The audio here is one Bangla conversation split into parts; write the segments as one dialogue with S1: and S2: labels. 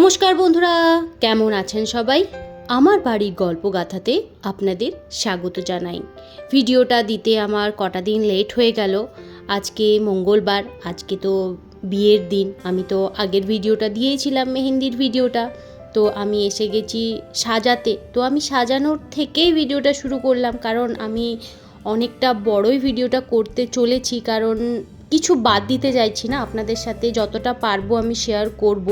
S1: নমস্কার বন্ধুরা, কেমন আছেন সবাই? আমার বাড়ির গল্প গাথাতে আপনাদের স্বাগত জানাই। ভিডিওটা দিতে আমার কটা দিন লেট হয়ে গেল। আজকে মঙ্গলবার, আজকে তো বিয়ের দিন। আমি তো আগের ভিডিওটা দিয়েছিলাম, মেহেন্দির ভিডিওটা। তো আমি এসে গেছি সাজাতে। তো আমি সাজানোর থেকেই ভিডিওটা শুরু করলাম, কারণ আমি অনেকটা বড়ই ভিডিওটা করতে চলেছি। কারণ কিছু বাদ দিতে চাইছি না আপনাদের সাথে, যতটা পারব আমি শেয়ার করব।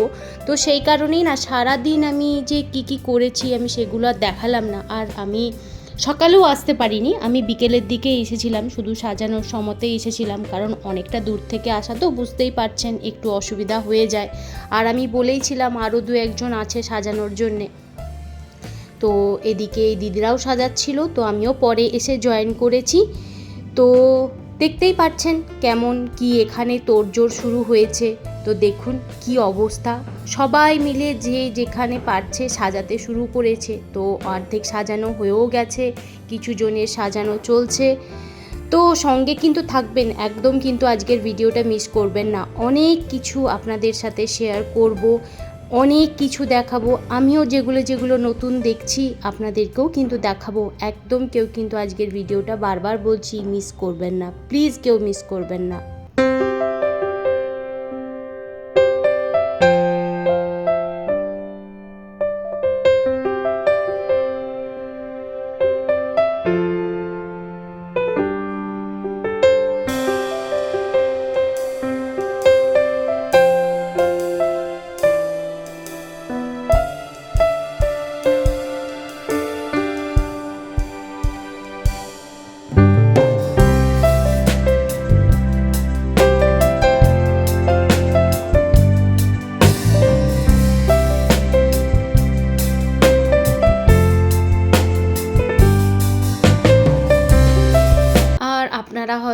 S1: তো সেই কারণেই না সারা দিন আমি যে কি কি করেছি আমি সেগুলো আর দেখালাম না। আর আমি সকালেও আসতে পারিনি, আমি বিকেলের দিকে এসেছিলাম, শুধু সাজানোর সময়তেই এসেছিলাম, কারণ অনেকটা দূর থেকে আসা তো বুঝতেই পারছেন, একটু অসুবিধা হয়ে যায়। আর আমি বলেইছিলাম আরও দু একজন আছে সাজানোর জন্যে। তো এদিকে এই দিদিরাও সাজাচ্ছিল, তো আমিও পরে এসে জয়েন করেছি। তো দেখতেই পাচ্ছেন কেমন কি এখানে তোড়জোড় শুরু হয়েছে। তো দেখুন কি অবস্থা। সবাই মিলে যে যেখানে পারছে সাজাতে শুরু করেছে। তো অর্ধেক সাজানো হয়েও গেছে, কিছু জনের সাজানো চলছে। তো সঙ্গে কিন্তু থাকবেন, একদম কিন্তু আজকের ভিডিওটা মিস করবেন না। অনেক কিছু আপনাদের সাথে শেয়ার করব। অনেক কিছু দেখাবো। আমিও যেগুলো যেগুলো নতুন দেখছি আপনাদেরকেও কিন্তু দেখাবো। একদম কেউ কিন্তু আজকের ভিডিওটা বারবার বলছি মিস করবেন না। প্লিজ কেউ মিস করবেন না।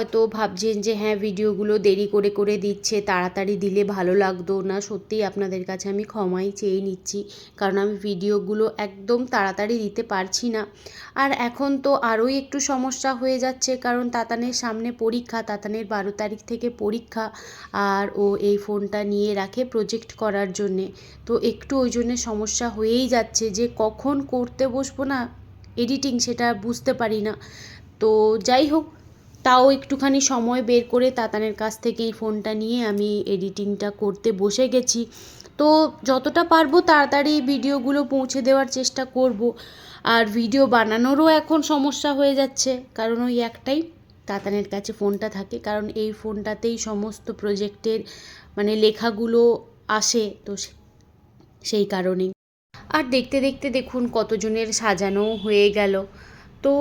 S1: হয়তো ভাবছেন যে হ্যাঁ ভিডিওগুলো দেরি করে করে দিচ্ছে, তাড়াতাড়ি দিলে ভালো লাগতো না। সত্যিই আপনাদের কাছে আমি ক্ষমাই চেয়ে নিচ্ছি, কারণ আমি ভিডিওগুলো একদম তাড়াতাড়ি দিতে পারছি না। আর এখন তো আরোই একটু সমস্যা হয়ে যাচ্ছে, কারণ তাতানের সামনে পরীক্ষা, তাতানের বারো তারিখ থেকে পরীক্ষা, আর ও এই ফোনটা নিয়ে রাখে প্রজেক্ট করার জন্যে। তো একটু ওই জন্যে সমস্যা হয়েই যাচ্ছে যে কখন করতে বসবো না এডিটিং সেটা বুঝতে পারি না। তো যাই হোক তাও একটুখানি সময় বের করে তাতানের কাছ থেকে এই ফোনটা নিয়ে আমি এডিটিংটা করতে বসে গেছি। তো যতটা পারব তাড়াতাড়ি ভিডিওগুলো পৌঁছে দেওয়ার চেষ্টা করব। আর ভিডিও বানানোরও এখন সমস্যা হয়ে যাচ্ছে, কারণ ওই একটাই তাতানের কাছে ফোনটা থাকে, কারণ এই ফোনটাতেই সমস্ত প্রজেক্টের মানে লেখাগুলো আসে তো সেই কারণেই। আর দেখতে দেখতে দেখুন কতজনের সাজানো হয়ে গেল। তো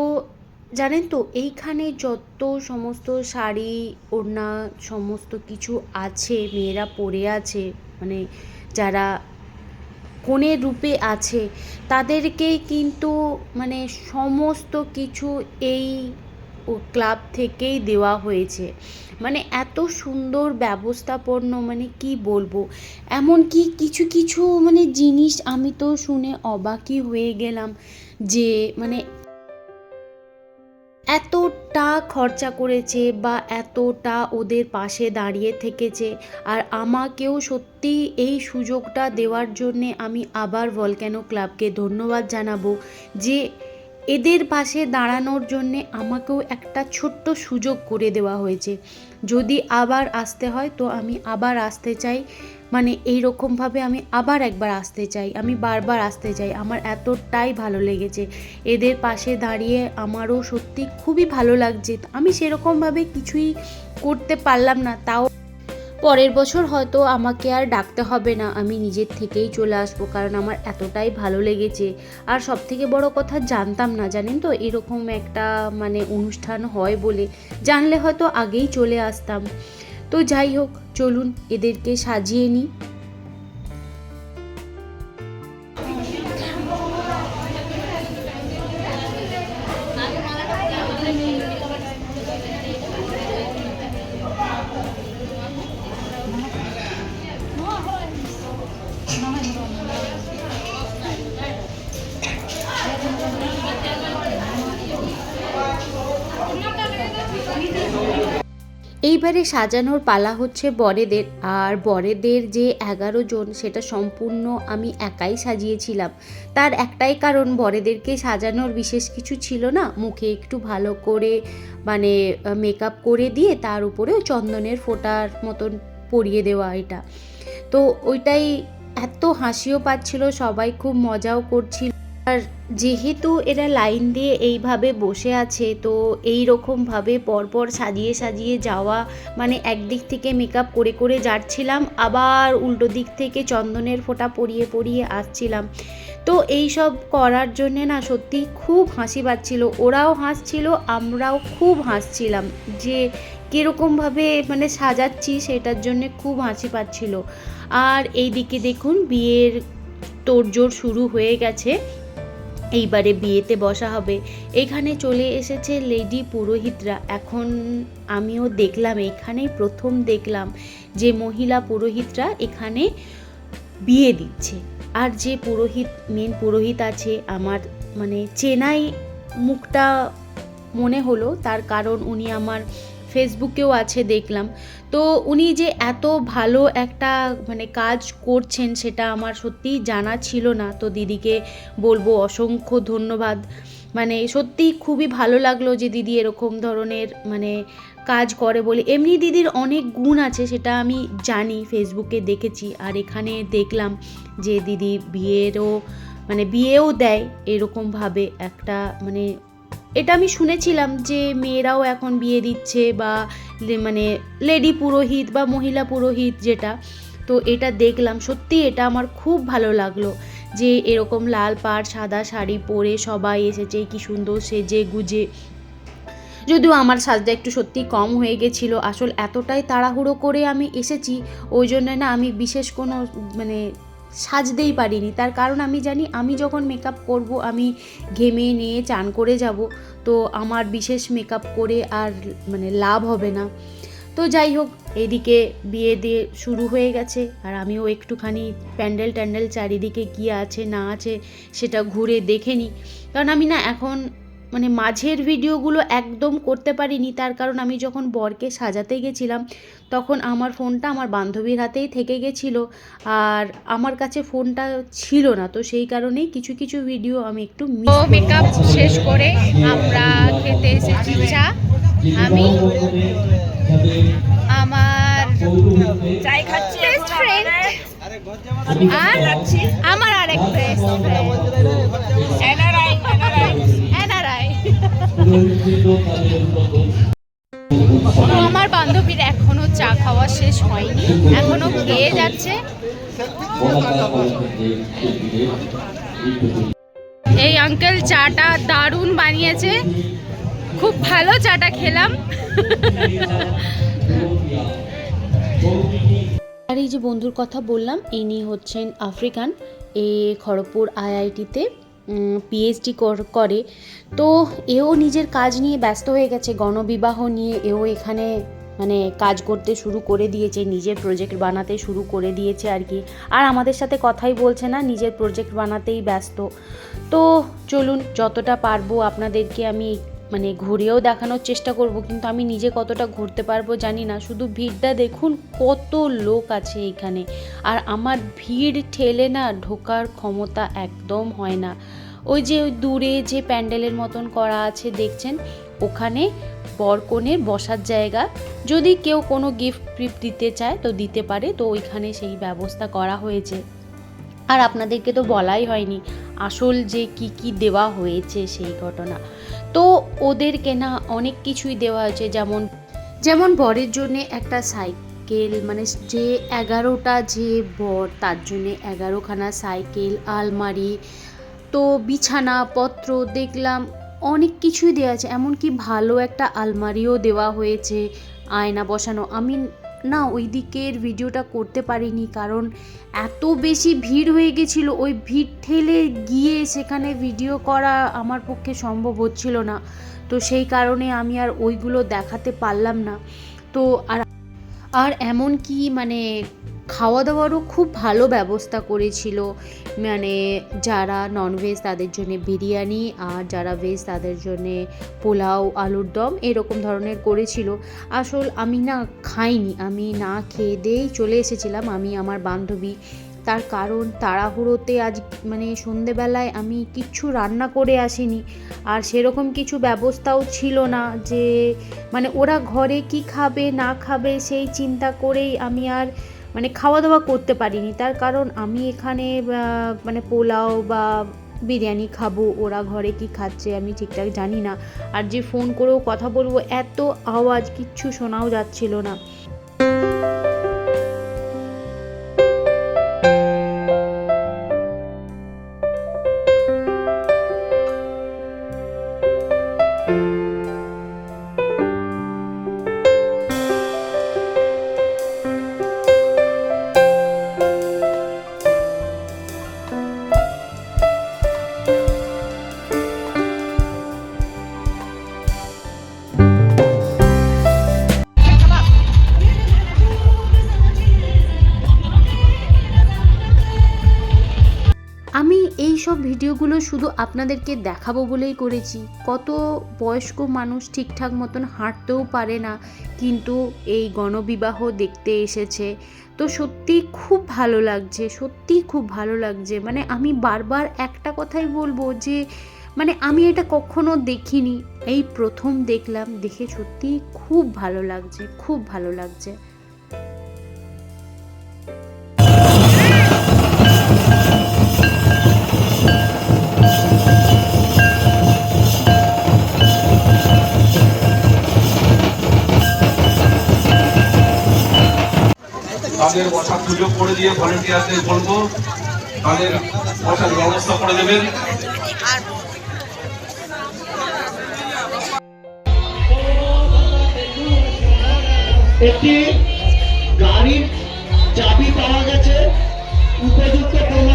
S1: জানেন তো, এইখানে যত সমস্ত শাড়ি, ওড়না, সমস্ত কিছু আছে, মেয়েরা পরে আছে মানে যারা কনের রূপে আছে তাদেরকেই কিন্তু মানে সমস্ত কিছু এই ক্লাব থেকেই দেওয়া হয়েছে। মানে এত সুন্দর ব্যবস্থাপন্ন মানে কি বলব? এমনকি কিছু কিছু মানে জিনিস আমি তো শুনে অবাকই হয়ে গেলাম যে মানে এতটা খরচা করেছে বা এতটা ওদের পাশে দাঁড়িয়ে থেকেছে। আর আমাকেও সত্যি এই সুযোগটা দেওয়ার জন্যে আমি আবার ভলক্যানো ক্লাবকে ধন্যবাদ জানাব যে এদের পাশে দাঁড়ানোর জন্যে আমাকেও একটা ছোট্ট সুযোগ করে দেওয়া হয়েছে। যদি আবার আসতে হয় তো আমি আবার আসতে চাই। মানে এই রকমভাবে আমি আবার একবার আসতে চাই, আমি বারবার আসতে চাই। আমার এতটাই ভালো লেগেছে। এদের পাশে দাঁড়িয়ে আমারও সত্যি খুবই ভালো লাগছে। আমি সেরকমভাবে কিছুই করতে পারলাম না, তাও পরের বছর হয়তো আমাকে আর ডাকতে হবে না, আমি নিজের থেকেই চলে আসব, কারণ আমার এতটাই ভালো লেগেছে। আর সব থেকে বড় কথা জানতাম না, জানেন তো? এরকম একটা মানে অনুষ্ঠান হয় বলে। জানলে হয়তো আগেই চলে আসতাম। তো যাই হোক চলুন এদেরকে সাজিয়ে নিই। এইবারে সাজানোর পালা হচ্ছে বরেদের, আর বরেদের যে এগারো জন সেটা সম্পূর্ণ আমি একাই সাজিয়েছিলাম। তার একটাই কারণ, বরেদেরকে সাজানোর বিশেষ কিছু ছিল না। মুখে একটু ভালো করে মানে মেকআপ করে দিয়ে তার উপরেও চন্দনের ফোঁটার মতন পরিয়ে দেওয়া এটা। তো ওইটাই এত হাসিও পাচ্ছিল, সবাই খুব মজাও করছিল। আর যেহেতু এরা লাইন দিয়ে এইভাবে বসে আছে, তো এই রকমভাবে পরপর সাজিয়ে সাজিয়ে যাওয়া মানে একদিক থেকে মেকআপ করে করে যাচ্ছিলাম, আবার উল্টো দিক থেকে চন্দনের ফোঁটা পরিয়ে পরিয়ে আসছিলাম। তো এই সব করার জন্যে না সত্যি খুব হাসি পাচ্ছিল। ওরাও হাসছিল, আমরাও খুব হাসছিলাম যে কীরকমভাবে মানে সাজাচ্ছি সেটার জন্যে খুব হাসি পাচ্ছিল। আর এই দিকে দেখুন বিয়ের তোড়জোড় শুরু হয়ে গেছে। এইবারে বিয়েতে বসা হবে। এখানে চলে এসেছে লেডি পুরোহিতরা। এখন আমিও দেখলাম, এখানেই প্রথম দেখলাম যে মহিলা পুরোহিতরা এখানে বিয়ে দিচ্ছে। আর যে পুরোহিত মেন পুরোহিত আছে, আমার মানে চেনাই মুখটা মনে হলো। তার কারণ উনি আমার ফেসবুকেও আছে দেখলাম। তো উনি যে এত ভালো একটা মানে কাজ করছেন সেটা আমার সত্যিই জানা ছিল না। তো দিদিকে বলব অসংখ্য ধন্যবাদ। মানে সত্যিই খুবই ভালো লাগল যে দিদি এরকম ধরনের মানে কাজ করে বলে। এমনি দিদির অনেক গুণ আছে সেটা আমি জানি, ফেসবুকে দেখেছি। আর এখানে দেখলাম যে দিদি বিয়েরও মানে বিয়েও দেয় এরকমভাবে একটা মানে এটা আমি শুনেছিলাম যে মেয়েরাও এখন বিয়ে দিচ্ছে বা মানে লেডি পুরোহিত বা মহিলা পুরোহিত যেটা, তো এটা দেখলাম। সত্যি এটা আমার খুব ভালো লাগল যে এরকম লাল পাড়, সাদা শাড়ি পরে সবাই এসেছে, কি সুন্দর সেজে গুজে। যদিও আমার সাজটা একটু সত্যি কম হয়ে গেছিল, আসল এতটাই তাড়াহুড়ো করে আমি এসেছি, ওই জন্য না আমি বিশেষ কোনো মানে সাজতেই পারিনি। তার কারণ আমি জানি, আমি যখন মেকআপ করব, আমি ঘেমে নিয়ে চান করে যাব, তো আমার বিশেষ মেকআপ করে আর মানে লাভ হবে না। তো যাই হোক, এদিকে বিয়ে দিয়ে শুরু হয়ে গেছে, আর আমিও একটুখানি প্যান্ডেল ট্যান্ডেল চারিদিকে কী আছে না আছে সেটা ঘুরে দেখে নিই। কারণ আমি না এখন মানে মাঝের ভিডিওগুলো একদম করতে পারিনি। তার কারণ আমি যখন বরকে সাজাতে গেছিলাম তখন আমার ফোনটা আমার বান্ধবীর হাতেই থেকে গেছিল। আর আমার কাছে ফোনটা ছিল না তো সেই কারণেই কিছু কিছু ভিডিও আমি একটু
S2: মেকআপ শেষ করে আমরা খেতে এসেছি। চা আমি আমার
S3: চাই খাচ্ছি
S2: বেস্ট ফ্রেন্ড আর আমার আরেক বেস্ট তো আমার বান্ধবীর এখনও চা খাওয়া শেষ হয়নি, এখনও খেয়ে যাচ্ছে। এই আঙ্কেল চাটা দারুণ বানিয়েছে। খুব ভালো চাটা খেলাম।
S1: আর এই যে বন্ধুর কথা বললাম, ইনি হচ্ছেন আফ্রিকান, এ খড়গপুর আইআইটিতে। পিএইচডি করে তো এও নিজের কাজ নিয়ে ব্যস্ত হয়ে গেছে, গণবিবাহ নিয়ে। এও এখানে মানে কাজ করতে শুরু করে দিয়েছে, নিজের প্রজেক্ট বানাতে শুরু করে দিয়েছে আর কি। আর আমাদের সাথে কথাই বলছে না, নিজের প্রজেক্ট বানাতেই ব্যস্ত। তো চলুন, যতটা পারব আপনাদেরকে আমি মানে ঘুরেও দেখানোর চেষ্টা করব, কিন্তু আমি নিজে কতটা ঘুরতে পারব জানি না। শুধু ভিড়টা দেখুন, কত লোক আছে এখানে। আর আমার ভিড় ঠেলে না ঢোকার ক্ষমতা একদম হয় না। ওই যে ওই দূরে যে প্যান্ডেলের মতন করা আছে, দেখছেন? ওখানে বরকনের বসার জায়গা। যদি কেউ কোনো গিফট ফিফট দিতে চায়, তো দিতে পারে। তো ওইখানে সেই ব্যবস্থা করা হয়েছে। আর আপনাদেরকে তো বলাই হয়নি আসল যে কি কি দেওয়া হয়েছে সেই ঘটনা। তো ওদেরকে না অনেক কিছুই দেওয়া হয়েছে যেমন যেমন বরের জন্য একটা সাইকেল মানে যে এগারোটা যে বর, তার জন্য এগারোখানা সাইকেল, আলমারি, তো বিছানা, পত্র দেখলাম অনেক কিছুই দেওয়া আছে। এমনকি ভালো একটা আলমারিও দেওয়া হয়েছে আয়না বসানো। আমি না ওই দিকের ভিডিওটা করতে পারিনি, কারণ এত বেশি ভিড় হয়ে গেছিল। ওই ভিড় ঠেলে গিয়ে সেখানে ভিডিও করা আমার পক্ষে সম্ভব হচ্ছিল না। তো সেই কারণে আমি আর ওইগুলো দেখাতে পারলাম না। তো আর আর এমন কি মানে খাওয়া দাওয়ারও খুব ভালো ব্যবস্থা করেছিল। মানে যারা ননভেজ তাদের জন্য বিরিয়ানি আর যারা ভেজ তাদের জন্যে পোলাও, আলুর দম এরকম ধরনের করেছিল। আসল আমি না খাইনি, আমি না খেয়ে দিয়েই চলে এসেছিলাম। আমি আমার বান্ধবী, তার কারণ তাড়াহুড়োতে আজ মানে সন্ধেবেলায় আমি কিচ্ছু রান্না করে আসিনি। আর সেরকম কিছু ব্যবস্থাও ছিল না যে মানে ওরা ঘরে কি খাবে, না খাবে সেই চিন্তা করেই আমি আর মানে খাওয়া দাওয়া করতে পারিনি। তার কারণ আমি এখানে মানে পোলাও বা বিরিয়ানি খাব, ওরা ঘরে কি খাচ্ছে আমি ঠিকঠাক জানি না। আর যে ফোন করেও কথা বলব, এত আওয়াজ, কিচ্ছু শোনাও যাচ্ছিল না। ভিডিওগুলো শুধু আপনাদেরকে দেখাবো বলেই করেছি। কত বয়স্ক মানুষ ঠিকঠাক মতন হাঁটতেও পারে না, কিন্তু এই গণবিবাহ দেখতে এসেছে। তো সত্যি খুব ভালো লাগছে, সত্যি খুব ভালো লাগছে। মানে আমি বারবার একটা কথাই বলব যে মানে আমি এটা কখনো দেখিনি। এই প্রথম দেখলাম, দেখে সত্যি খুব ভালো লাগছে, খুব ভালো লাগছে।
S4: তাদের বসার সুযোগ করে দিয়ে ভলেন্টিয়ারদের বলব, তাদের বসার ব্যবস্থা করে দেবেন।
S5: একটি গাড়ির চাবি পাওয়া গেছে, উপযুক্ত প্রমাণ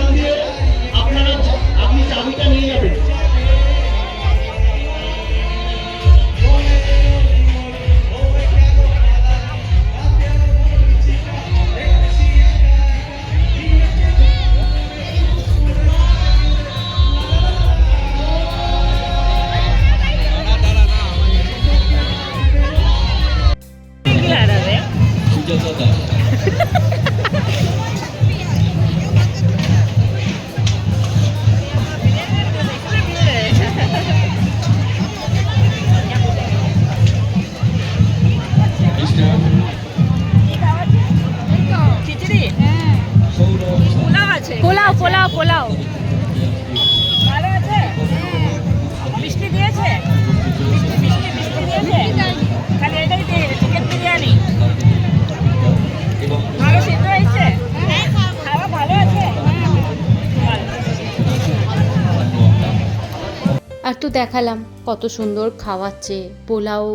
S1: আর তো দেখালাম কত সুন্দর খাওয়াচ্ছে পোলাও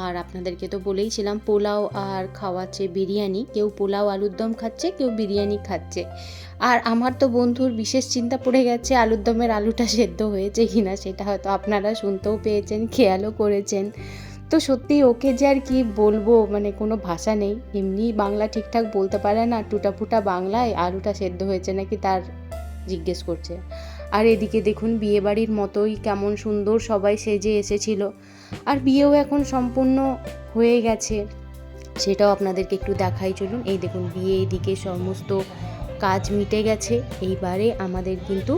S1: আর আপনাদেরকে তো বলেইছিলাম পোলাও আর খাওয়াচ্ছে বিরিয়ানি। কেউ পোলাও আলুর দম খাচ্ছে, কেউ বিরিয়ানি খাচ্ছে। আর আমার তো বন্ধুর বিশেষ চিন্তা পড়ে গেছে আলুর দমের আলুটা সেদ্ধ হয়েছে কিনা, সেটা হয়তো আপনারা শুনতেও পেয়েছেন, খেয়ালও করেছেন। তো সত্যি ওকে যে আর কি বলব মানে কোনো ভাষা নেই। এমনি বাংলা ঠিকঠাক বলতে পারে না, টুটাফুটা বাংলায় আলুটা সেদ্ধ হয়েছে নাকি তার জিজ্ঞেস করছে। আর এদিকে দেখুন বিয়েবাড়ির মতোই কেমন সুন্দর সবাই সেজে এসেছিল। আর বিয়েও এখন সম্পূর্ণ হয়ে গেছে। সেটাও আপনাদেরকে একটু দেখাই চলুন। এই দেখুন বিয়ে এদিকে সমস্ত কাজ মিটে গেছে। এইবারে আমাদের কিন্তু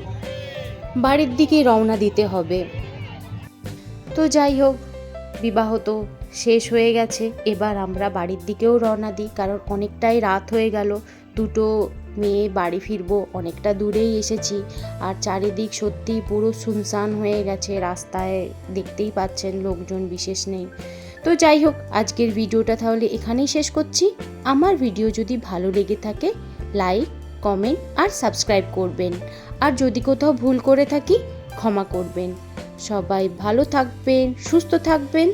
S1: বাড়ির দিকে রওনা দিতে হবে। তো যাই হোক, বিবাহ তো শেষ হয়ে গেছে। এবার আমরা বাড়ির দিকেও রওনা দিই, কারণ অনেকটাই রাত হয়ে গেল। দুটো মেয়ে বাড়ি ফিরবো, অনেকটা দূরেই এসেছি। আর চারিদিক সত্যি পুরো শুনশান হয়ে গেছে, রাস্তায় দেখতেই পাচ্ছেন লোকজন বিশেষ নেই। তো যাই হোক, আজকের ভিডিওটা তাহলে এখানেই শেষ করছি। আমার ভিডিও যদি ভালো লেগে থাকে, লাইক, কমেন্ট আর সাবস্ক্রাইব করবেন। আর যদি কোথাও ভুল করে থাকি, ক্ষমা করবেন। সবাই ভালো থাকবেন, সুস্থ থাকবেন।